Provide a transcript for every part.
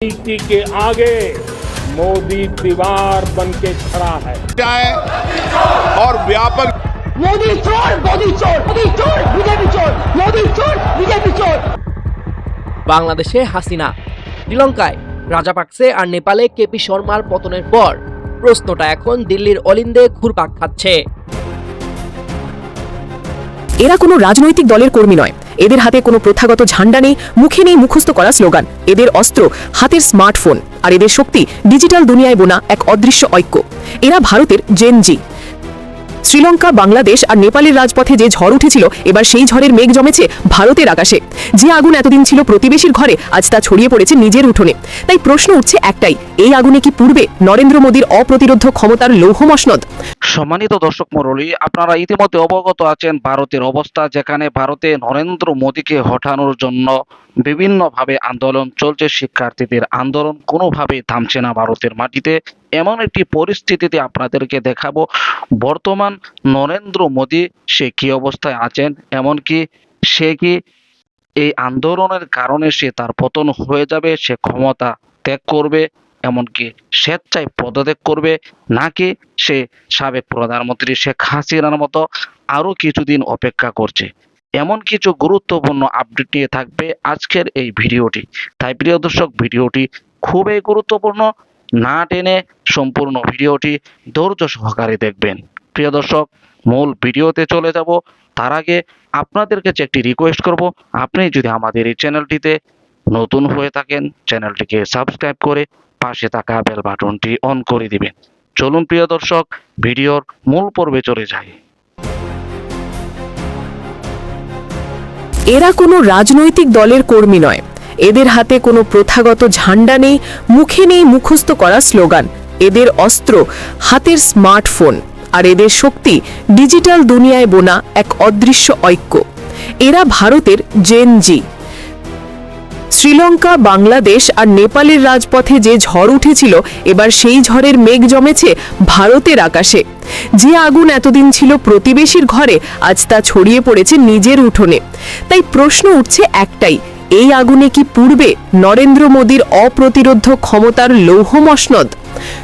नीति के आगे मोदी दीवार बन के खड़ा है जाए और व्यापक मोदी चोर मोदी चोर मोदी चोर बीजेपी चोर मोदी चोर बीजेपी चोर বাংলাদেশে হাসিনা শ্রীলঙ্কায় রাজাপাকসে আর নেপালে কেপি শর্মার পতনের পর প্রশ্নটা এখন দিল্লির অলিন্দে ঘুরপাক খাচ্ছে এরা কোনো রাজনৈতিক দলের কর্মী নয় এদের হাতে কোনো প্রথাগত ঝান্ডা নেই, মুখে নেই মুখস্থ করা স্লোগান। এদের অস্ত্র, হাতের স্মার্টফোন আর এদের শক্তি ডিজিটাল দুনিয়ায় বোনা এক অদৃশ্য ঐক্য। এরা ভারতের জেনজি শ্রীলঙ্কা, বাংলাদেশ আর নেপালের রাজপথে যে ঝড় উঠেছিল, এবার সেই ঝড়ের মেঘ জমেছে ভারতের আকাশে। যে আগুন এতদিন ছিল প্রতিবেশীর ঘরে, আজ তা ছড়িয়ে পড়েছে নিজের উঠোনে। তাই প্রশ্ন উঠছে একটাই, এই আগুনে কি পূর্বে নরেন্দ্র মোদীর অপ্রতিরোধ ক্ষমতার লৌহ মসনদ? সম্মানিত দর্শক মরলী আপনারা ইতিমধ্যে অবগত আছেন ভারতের অবস্থা, যেখানে ভারতে নরেন্দ্র মোদীকে হটানোর জন্য বিভিন্নভাবে আন্দোলন চলছে। শিক্ষার্থীদের আন্দোলন কোনোভাবেই থামছে না ভারতের মাটিতে। এমন একটি পরিস্থিতিতে আপনাদেরকে দেখাবো। বর্তমান নরেন্দ্র মোদী, সে কি অবস্থায় আছেন? এমনকি সে কি এই আন্দোলনের কারণে সে তার পতন হয়ে যাবে? সে ক্ষমতা ত্যাগ করবে? এমনকি স্বেচ্ছায় পদত্যাগ করবে? নাকি সে সাবেক প্রধানমন্ত্রী শেখ হাসিনার মতো আরও কিছুদিন অপেক্ষা করছে? এমন কিছু গুরুত্বপূর্ণ আপডেট নিয়ে থাকবে আজকের এই ভিডিওটি। তাই প্রিয় দর্শক, ভিডিওটি খুবই গুরুত্বপূর্ণ। না টেনে সম্পূর্ণ ভিডিওটি ধৈর্য সহকারে দেখবেন। প্রিয় দর্শক, মূল ভিডিওতে চলে যাব। তার আগে আপনাদের কাছে একটি রিকোয়েস্ট করব, আপনি যদি আমাদের এই চ্যানেলটিতে নতুন হয়ে থাকেন চ্যানেলটিকে সাবস্ক্রাইব করে পাশে থাকা বেল বাটনটি অন করে দিবেন। চলুন প্রিয় দর্শক, ভিডিওর মূল পর্বে চলে যাই। এরা কোনো রাজনৈতিক দলের কর্মী নয় এদের হাতে কোনো প্রথাগত ঝান্ডা নেই, মুখে নেই মুখস্থ করা স্লোগান। এদের অস্ত্র, হাতের স্মার্টফোন, আর এদের শক্তি ডিজিটাল দুনিয়ায় বোনা এক অদৃশ্য ঐক্য। এরা ভারতের জেন জি। শ্রীলঙ্কা, বাংলাদেশ আর নেপালের রাজপথে যে ঝড় উঠেছিল, এবার সেই ঝড়ের মেঘ জমেছে ভারতের আকাশে। যে আগুন এতদিন ছিল প্রতিবেশীর ঘরে, আজ তা ছড়িয়ে পড়েছে নিজের উঠোনে। তাই প্রশ্ন উঠছে একটাই এই আগুনে কি পূর্বে নরেন্দ্র মোদীর অপ্রতিরোধ ক্ষমতার লৌহ মসনদ?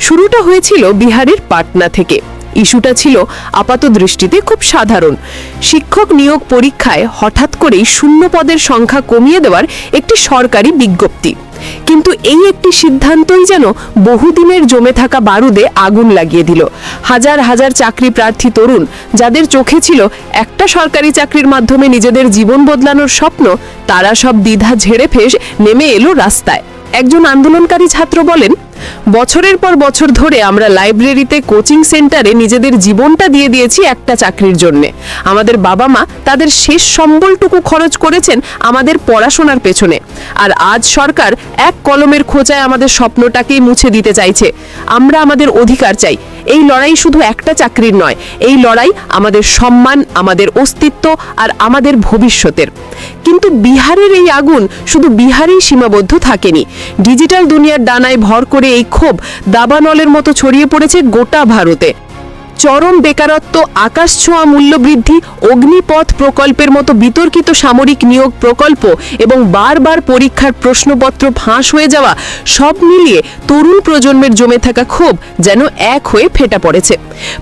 শুরুটা হয়েছিল বিহারের পাটনা থেকে। ইস্যুটা ছিল আপাত দৃষ্টিতে খুব সাধারণ। শিক্ষক নিয়োগ পরীক্ষায় হঠাৎ করেই শূন্য পদের সংখ্যা কমিয়ে দেওয়ার একটি সরকারি বিজ্ঞপ্তি। কিন্তু এই একটি সিদ্ধান্তই যেন বহুদিনের জমে থাকা বারুদে আগুন লাগিয়ে দিল। হাজার হাজার চাকরি প্রার্থী তরুণ, যাদের চোখে ছিল একটা সরকারি চাকরির মাধ্যমে নিজেদের জীবন বদলানোর স্বপ্ন, তারা সব দ্বিধা ঝেড়ে ফেস নেমে এলো রাস্তায়। একজন আন্দোলনকারী ছাত্র বলেন বছরের পর বছর ধরে আমরা লাইব্রেরিতে কোচিং সেন্টারে নিজেদের জীবনটা দিয়ে দিয়েছি একটা চাকরির জন্যে। আমাদের বাবা মা তাদের শেষ সম্বলটুকু খরচ করেছেন আমাদের পড়াশোনার পেছনে। আর আজ সরকার এক কলমের খোঁচায় আমাদের স্বপ্নটাকেই মুছে দিতে চাইছে। আমরা আমাদের অধিকার চাই। এই লড়াই শুধু একটা চাকরির নয়, এই লড়াই আমাদের সম্মান, আমাদের অস্তিত্ব আর আমাদের ভবিষ্যতের। কিন্তু বিহারের এই আগুন শুধু বিহারেই সীমাবদ্ধ থাকেনি। ডিজিটাল দুনিয়ার ডানায় ভর করে এই ক্ষোভ দাবানলের মতো ছড়িয়ে পড়েছে গোটা ভারতে। চরম বেকারত্ব, আকাশ ছোঁয়া মূল্যবৃদ্ধি, অগ্নিপথ প্রকল্পের মতো বিতর্কিত সামরিক নিয়োগ প্রকল্প এবং বারবার পরীক্ষার প্রশ্নপত্র ফাঁস হয়ে যাওয়া সব মিলিয়ে তরুণ প্রজন্মের জমে থাকা ক্ষোভ যেন এক হয়ে ফেটা পড়েছে।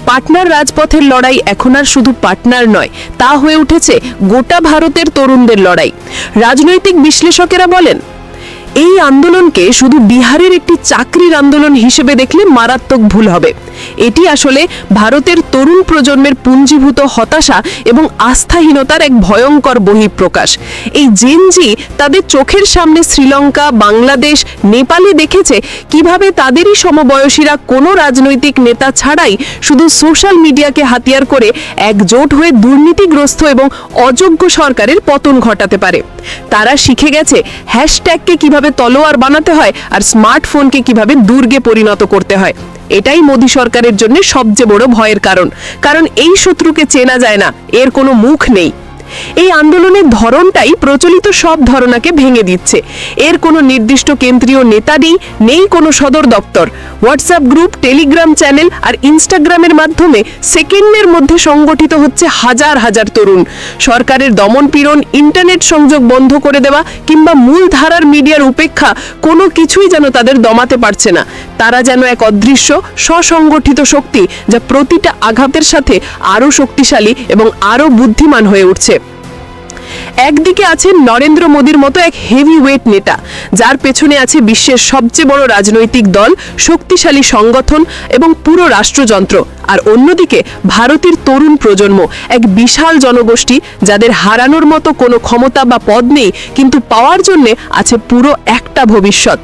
পাটনার রাজপথের লড়াই এখন আর শুধু পাটনার নয়, তা হয়ে উঠেছে গোটা ভারতের তরুণদের লড়াই। রাজনৈতিক বিশ্লেষকেরা বলেন এই আন্দোলনকে শুধু বিহারের একটি চাকরির আন্দোলন হিসেবে দেখলে মারাত্মক ভুল হবে। এটি আসলে ভারতের তরুণ প্রজন্মের পুঞ্জীভূত হতাশা এবং আস্থাহীনতার এক ভয়ঙ্কর বহিঃপ্রকাশ। এই জেনজি তাদের চোখের সামনে শ্রীলঙ্কা, বাংলাদেশ, নেপালে দেখেছে কীভাবে তাদেরই সমবয়সীরা কোনো রাজনৈতিক নেতা ছাড়াই শুধু সোশ্যাল মিডিয়াকে হাতিয়ার করে একজোট হয়ে দুর্নীতিগ্রস্ত এবং অযোগ্য সরকারের পতন ঘটাতে পারে। তারা শিখে গেছে হ্যাশট্যাগকে কীভাবে তলোয়ার বানাতে হয় আর স্মার্টফোনকে কীভাবে দুর্গে পরিণত করতে হয়, এটাই মোদী সরকারের জন্য সবচেয়ে বড় ভয়ের কারণ। কারণ এই শত্রুকে চেনা যায় না, এর কোনো মুখ নেই। এই আন্দোলনের ধরনটাই প্রচলিত সব ধারণাকে ভেঙে দিচ্ছে। এর কোনো নির্দিষ্ট কেন্দ্রীয় নেতা নেই নেই কোনো সদর দপ্তর। হোয়াটসঅ্যাপ গ্রুপ টেলিগ্রাম চ্যানেল আর ইনস্টাগ্রামের মাধ্যমে সেকেন্ডের মধ্যে সংগঠিত হচ্ছে হাজার হাজার তরুণ। সরকারের দমনপীড়ন, ইন্টারনেট সংযোগ বন্ধ করে দেওয়া কিংবা মূল ধারার মিডিয়ার উপেক্ষা কোনো কিছুই যেন তাদের দমাতে পারছে না। তারা যেন এক অদৃশ্য স্বসংগঠিত শক্তি যা প্রতিটা আঘাতের সাথে আরও শক্তিশালী এবং আরও বুদ্ধিমান হয়ে উঠছে। একদিকে আছেন নরেন্দ্র মোদীর মতো এক হেভি ওয়েট নেতা, যার পেছনে আছে বিশ্বের সবচেয়ে বড় রাজনৈতিক দল, শক্তিশালী সংগঠন এবং পুরো রাষ্ট্রযন্ত্র। আর অন্যদিকে ভারতের তরুণ প্রজন্ম, এক বিশাল জনগোষ্ঠী যাদের হারানোর মতো কোনো ক্ষমতা বা পদ নেই, কিন্তু পাওয়ার জন্য আছে পুরো একটা ভবিষ্যৎ।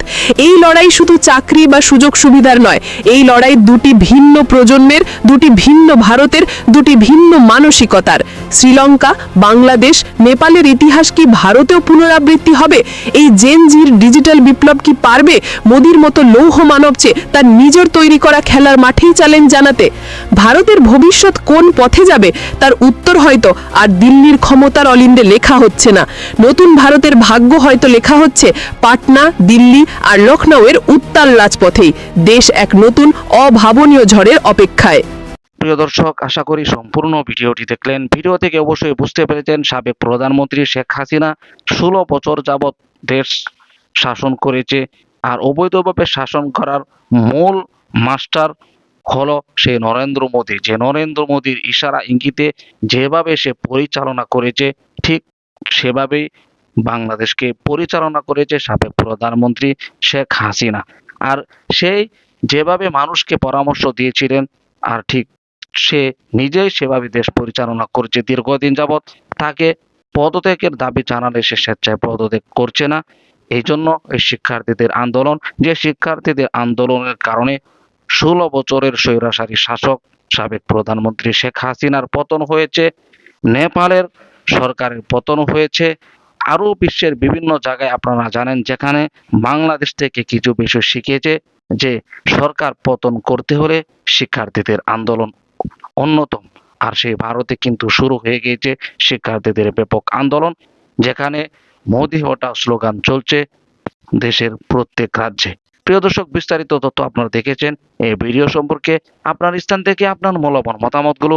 এই লড়াই শুধু চাকরি বা সুযোগ সুবিধার নয়, এই লড়াই দুটি ভিন্ন প্রজন্মের, দুটি ভিন্ন ভারতের, দুটি ভিন্ন মানসিকতার। শ্রীলঙ্কা, বাংলাদেশ, নেপালের ইতিহাস কি ভারতেও পুনরাবৃত্তি হবে? এই জেন জির ডিজিটাল বিপ্লব কি পারবে? মোদির মতো লৌহ মানব চেয়ে তার নিজের তৈরি করা খেলার মাঠেই চ্যালেঞ্জ জানাতে। ভারতের ভবিষ্যৎ কোন পথে যাবে? তার উত্তর হয়তো আর দিল্লির ক্ষমতার অলিন্দে লেখা হচ্ছে না। নতুন ভারতের ভাগ্য হয়তো লেখা হচ্ছে পাটনা দিল্লি আর লখনৌয়ের উত্তাল রাজপথেই দেশ এক নতুন অভাবনীয় ঝড়ের অপেক্ষায়। প্রিয় দর্শক, আশা করি সম্পূর্ণ ভিডিওটি দেখলেন। ভিডিও থেকে অবশ্যই বুঝতে পেরেছেন, সাবেক প্রধানমন্ত্রী শেখ হাসিনা ষোলো বছর যাবৎ দেশ শাসন করেছে আর অবৈধভাবে শাসন করার মূল মাস্টার হলো সে নরেন্দ্র মোদী। যে নরেন্দ্র মোদীর ইশারা, ইঙ্গিতে যেভাবে সে পরিচালনা করেছে, ঠিক সেভাবেই বাংলাদেশকে পরিচালনা করেছে সাবেক প্রধানমন্ত্রী শেখ হাসিনা। আর সেই যেভাবে মানুষকে পরামর্শ দিয়েছিলেন, আর ঠিক সে নিজেই সেভাবে দেশ পরিচালনা করছে দীর্ঘদিন যাবৎ, তাকে পদত্যাগের দাবি জানালে সে স্বেচ্ছায় পদত্যাগ করছে না। এই জন্য এই শিক্ষার্থীদের আন্দোলন, যে শিক্ষার্থীদের আন্দোলনের কারণে ষোলো বছরের স্বৈরাচারী শাসক সাবেক প্রধানমন্ত্রী শেখ হাসিনার পতন হয়েছে, নেপালের সরকারের পতন হয়েছে আরও বিশ্বের বিভিন্ন জায়গায় আপনারা জানেন যেখানে বাংলাদেশ থেকে কিছু বিষয় শিখেছে যে সরকার পতন করতে হলে শিক্ষার্থীদের আন্দোলন অন্যতম। আর সেই ভারতে কিন্তু শুরু হয়ে গিয়েছে শিক্ষার্থীদের ব্যাপক আন্দোলন, যেখানে মোদি হটা স্লোগান চলছে দেশের প্রত্যেক রাজ্যে। প্রিয় দর্শক, বিস্তারিত তথ্য আপনারা দেখেছেন এই ভিডিও সম্পর্কে। আপনার স্থান থেকে আপনার মূল্যবান মতামতগুলো